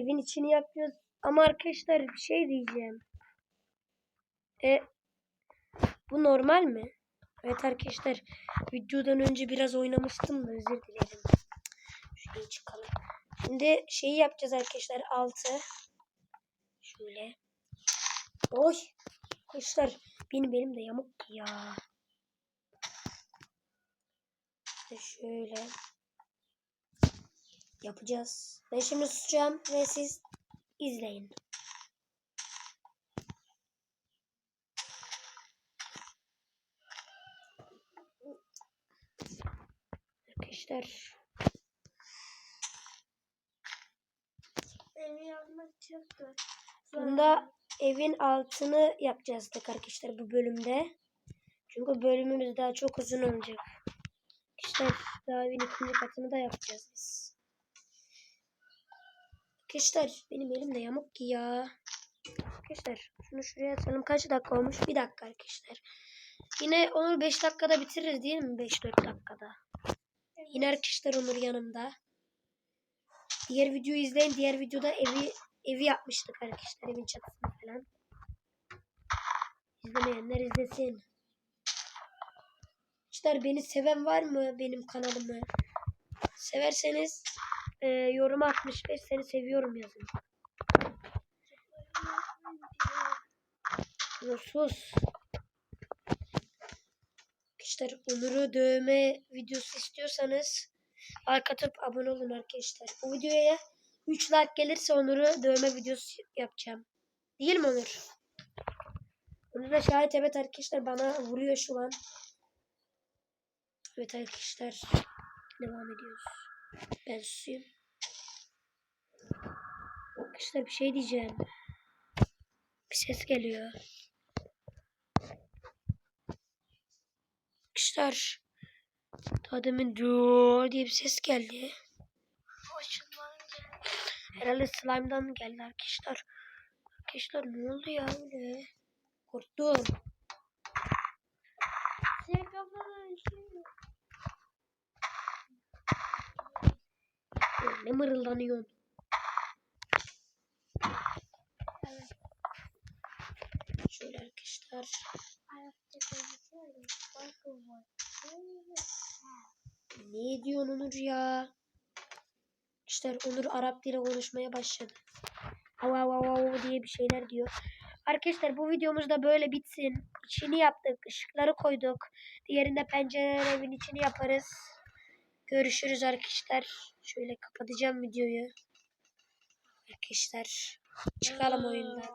evin içini yapıyoruz. Ama arkadaşlar bir şey diyeceğim. E, bu normal mi? Evet arkadaşlar videodan önce biraz oynamıştım da özür dilerim. Şuraya çıkalım. Şimdi şeyi yapacağız arkadaşlar altı. Şöyle. Oy. Arkadaşlar benim benim de yamuk ya. İşte şöyle. Yapacağız. Ben şimdi susacağım ve siz izleyin. Arkadaşlar Evi yapmak çok zor. bunda evin altını yapacağız tek arkadaşlar bu bölümde. Çünkü bölümümüz daha çok uzun olacak. İşte daha evin ikinci katını da yapacağız biz. Arkadaşlar benim elim de yamuk ki ya. Arkadaşlar şunu şuraya atalım. Kaç dakika olmuş? Bir dakika arkadaşlar. Yine onu 5 dakikada bitiririz değil mi? 5-4 dakikada. Yine arkadaşlar Onur yanımda. Diğer videoyu izleyin. Diğer videoda evi evi yapmıştık arkadaşlar. Evin çatısını falan. İzlemeyenler izlesin. Arkadaşlar beni seven var mı benim kanalımı? Severseniz e, yoruma 65 seni seviyorum yazın. Sus. Arkadaşlar Onur'u dövme videosu istiyorsanız like atıp abone olun arkadaşlar. Bu videoya 3 like gelirse Onur'u dövme videosu yapacağım. Değil mi Onur? Onur da şahit evet arkadaşlar bana vuruyor şu an. Evet arkadaşlar devam ediyoruz. Ben susayım. Arkadaşlar bir şey diyeceğim. Bir ses geliyor. Arkadaşlar daha dur diye bir ses geldi. Herhalde slime'dan geldi arkadaşlar. Arkadaşlar ne oldu ya öyle? Korktum. Ne mırıldanıyorsun? Evet. Şöyle arkadaşlar. Ne diyorsun Onur ya? İşte Onur Arap dili konuşmaya başladı. Av av av av diye bir şeyler diyor. Arkadaşlar bu videomuz da böyle bitsin. İçini yaptık. ışıkları koyduk. Diğerinde pencereler evin içini yaparız. Görüşürüz arkadaşlar. Şöyle kapatacağım videoyu. Arkadaşlar çıkalım oyundan.